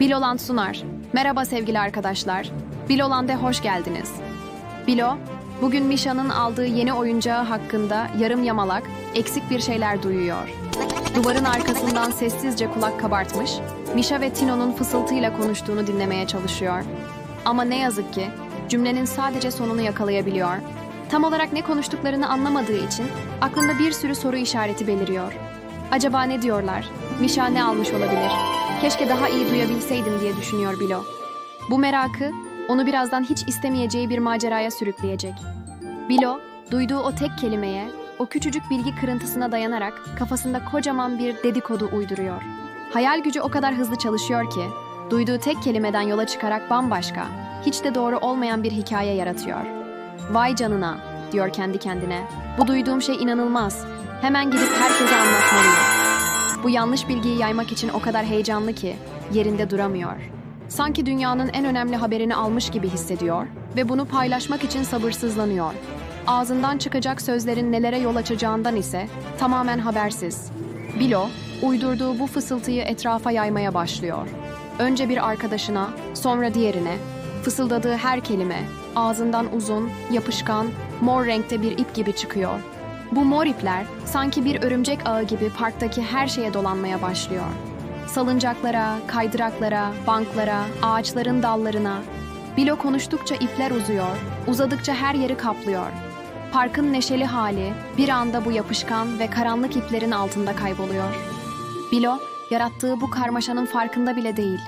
Biloland sunar. Merhaba sevgili arkadaşlar. Biloland'e hoş geldiniz. Bilo, bugün Misha'nın aldığı yeni oyuncağı hakkında yarım yamalak, eksik bir şeyler duyuyor. Duvarın arkasından sessizce kulak kabartmış, Misha ve Tino'nun fısıltıyla konuştuğunu dinlemeye çalışıyor. Ama ne yazık ki cümlenin sadece sonunu yakalayabiliyor. Tam olarak ne konuştuklarını anlamadığı için aklında bir sürü soru işareti beliriyor. Acaba ne diyorlar? Misha ne almış olabilir? Keşke daha iyi duyabilseydim diye düşünüyor Bilo. Bu merakı onu birazdan hiç istemeyeceği bir maceraya sürükleyecek. Bilo, duyduğu o tek kelimeye, o küçücük bilgi kırıntısına dayanarak kafasında kocaman bir dedikodu uyduruyor. Hayal gücü o kadar hızlı çalışıyor ki, duyduğu tek kelimeden yola çıkarak bambaşka, hiç de doğru olmayan bir hikaye yaratıyor. Vay canına, diyor kendi kendine. Bu duyduğum şey inanılmaz. Hemen gidip herkese anlatmalıyım. Bu yanlış bilgiyi yaymak için o kadar heyecanlı ki yerinde duramıyor. Sanki dünyanın en önemli haberini almış gibi hissediyor ve bunu paylaşmak için sabırsızlanıyor. Ağzından çıkacak sözlerin nelere yol açacağından ise tamamen habersiz. Bilo, uydurduğu bu fısıltıyı etrafa yaymaya başlıyor. Önce bir arkadaşına, sonra diğerine, fısıldadığı her kelime ağzından uzun, yapışkan, mor renkte bir ip gibi çıkıyor. Bu mor ipler sanki bir örümcek ağı gibi parktaki her şeye dolanmaya başlıyor. Salıncaklara, kaydıraklara, banklara, ağaçların dallarına. Bilo konuştukça ipler uzuyor, uzadıkça her yeri kaplıyor. Parkın neşeli hali bir anda bu yapışkan ve karanlık iplerin altında kayboluyor. Bilo, yarattığı bu karmaşanın farkında bile değil.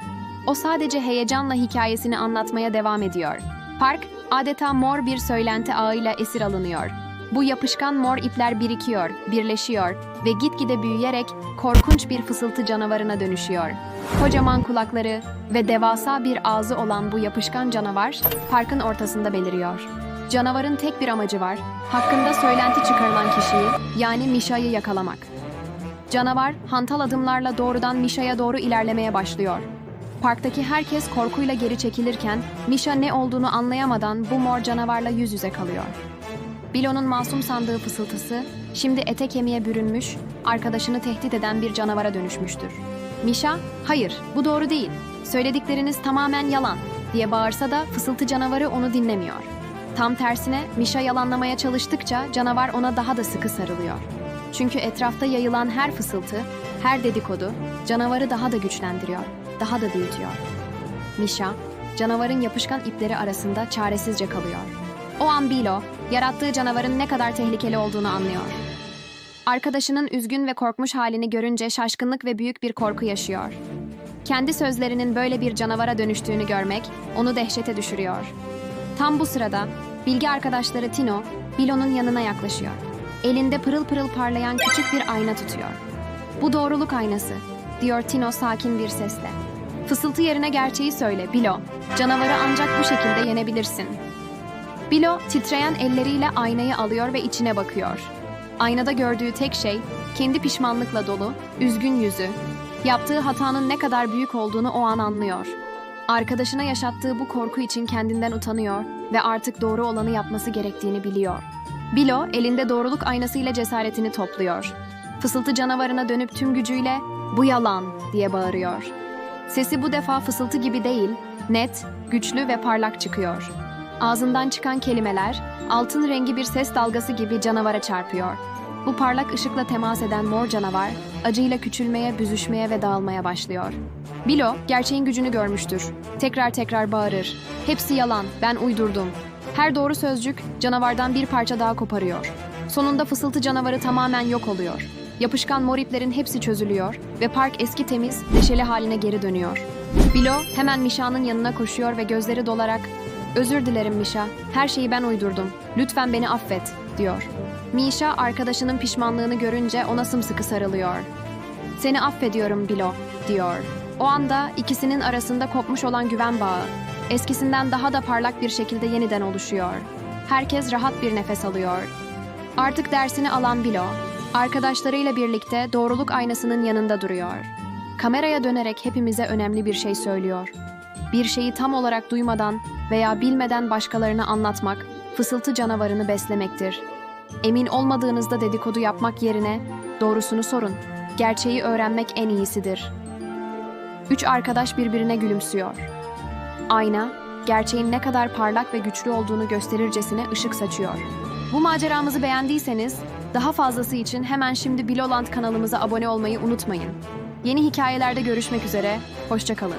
O sadece heyecanla hikayesini anlatmaya devam ediyor. Park, adeta mor bir söylenti ağıyla esir alınıyor. Bu yapışkan mor ipler birikiyor, birleşiyor ve gitgide büyüyerek korkunç bir fısıltı canavarına dönüşüyor. Kocaman kulakları ve devasa bir ağzı olan bu yapışkan canavar parkın ortasında beliriyor. Canavarın tek bir amacı var, hakkında söylenti çıkarılan kişiyi yani Misha'yı yakalamak. Canavar hantal adımlarla doğrudan Misha'ya doğru ilerlemeye başlıyor. Parktaki herkes korkuyla geri çekilirken Misha ne olduğunu anlayamadan bu mor canavarla yüz yüze kalıyor. Bilo'nun masum sandığı fısıltısı şimdi ete kemiğe bürünmüş, arkadaşını tehdit eden bir canavara dönüşmüştür. Misha, hayır bu doğru değil, söyledikleriniz tamamen yalan diye bağırsa da fısıltı canavarı onu dinlemiyor. Tam tersine Misha yalanlamaya çalıştıkça canavar ona daha da sıkı sarılıyor. Çünkü etrafta yayılan her fısıltı, her dedikodu canavarı daha da güçlendiriyor, daha da büyütüyor. Misha, canavarın yapışkan ipleri arasında çaresizce kalıyor. O an Bilo, yarattığı canavarın ne kadar tehlikeli olduğunu anlıyor. Arkadaşının üzgün ve korkmuş halini görünce şaşkınlık ve büyük bir korku yaşıyor. Kendi sözlerinin böyle bir canavara dönüştüğünü görmek onu dehşete düşürüyor. Tam bu sırada bilgi arkadaşları Tino, Bilo'nun yanına yaklaşıyor. Elinde pırıl pırıl parlayan küçük bir ayna tutuyor. Bu doğruluk aynası, diyor Tino sakin bir sesle. Fısıltı yerine gerçeği söyle, Bilo. Canavarı ancak bu şekilde yenebilirsin. Bilo titreyen elleriyle aynayı alıyor ve içine bakıyor. Aynada gördüğü tek şey kendi pişmanlıkla dolu, üzgün yüzü. Yaptığı hatanın ne kadar büyük olduğunu o an anlıyor. Arkadaşına yaşattığı bu korku için kendinden utanıyor ve artık doğru olanı yapması gerektiğini biliyor. Bilo elinde doğruluk aynasıyla cesaretini topluyor. Fısıltı canavarına dönüp tüm gücüyle "Bu yalan!" diye bağırıyor. Sesi bu defa fısıltı gibi değil, net, güçlü ve parlak çıkıyor. Ağzından çıkan kelimeler altın rengi bir ses dalgası gibi canavara çarpıyor. Bu parlak ışıkla temas eden mor canavar acıyla küçülmeye, büzüşmeye ve dağılmaya başlıyor. Bilo gerçeğin gücünü görmüştür. Tekrar tekrar bağırır. Hepsi yalan, ben uydurdum. Her doğru sözcük canavardan bir parça daha koparıyor. Sonunda fısıltı canavarı tamamen yok oluyor. Yapışkan mor iplerin hepsi çözülüyor ve park eski temiz, neşeli haline geri dönüyor. Bilo hemen Misha'nın yanına koşuyor ve gözleri dolarak Özür dilerim Misha. Her şeyi ben uydurdum. Lütfen beni affet, diyor. Misha arkadaşının pişmanlığını görünce ona sımsıkı sarılıyor. Seni affediyorum Bilo, diyor. O anda ikisinin arasında kopmuş olan güven bağı eskisinden daha da parlak bir şekilde yeniden oluşuyor. Herkes rahat bir nefes alıyor. Artık dersini alan Bilo, arkadaşlarıyla birlikte doğruluk aynasının yanında duruyor. Kameraya dönerek hepimize önemli bir şey söylüyor. Bir şeyi tam olarak duymadan veya bilmeden başkalarına anlatmak, fısıltı canavarını beslemektir. Emin olmadığınızda dedikodu yapmak yerine doğrusunu sorun. Gerçeği öğrenmek en iyisidir. Üç arkadaş birbirine gülümsüyor. Ayna, gerçeğin ne kadar parlak ve güçlü olduğunu gösterircesine ışık saçıyor. Bu maceramızı beğendiyseniz, daha fazlası için hemen şimdi Biloland kanalımıza abone olmayı unutmayın. Yeni hikayelerde görüşmek üzere, hoşçakalın.